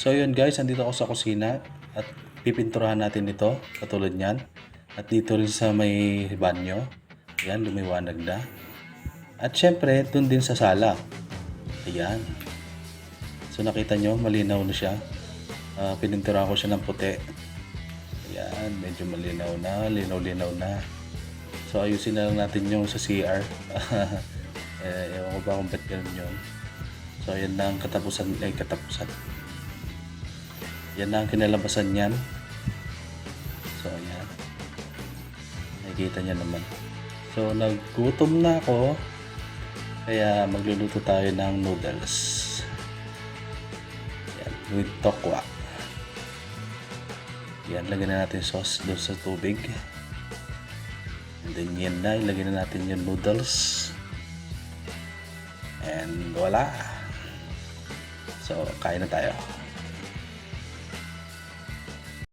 So yun guys, andito ako sa kusina at pipinturahan natin ito katulad niyan. At dito rin sa may banyo. Ayan, lumiwanag na. At syempre, dun din sa sala. Ayan. So nakita nyo, malinaw na siya. Ah, pininturahan ko siya ng puti. Ayan, medyo malinaw na, linaw-linaw na. So ayusin na lang natin yung sa CR. eh, ewan ko ba kung ba't yun. So ayan na ang katapusan, ay katapusan. Yan na ang kinalabasan niyan. So ayan. Nakikita niya naman. So naggutom na ako. Kaya magluluto tayo ng noodles. Yan, with tokwa. Yan, lagyan na natin sauce doon sa tubig. And then yan na, ilagay na natin yung noodles. And wala. So, kain na tayo.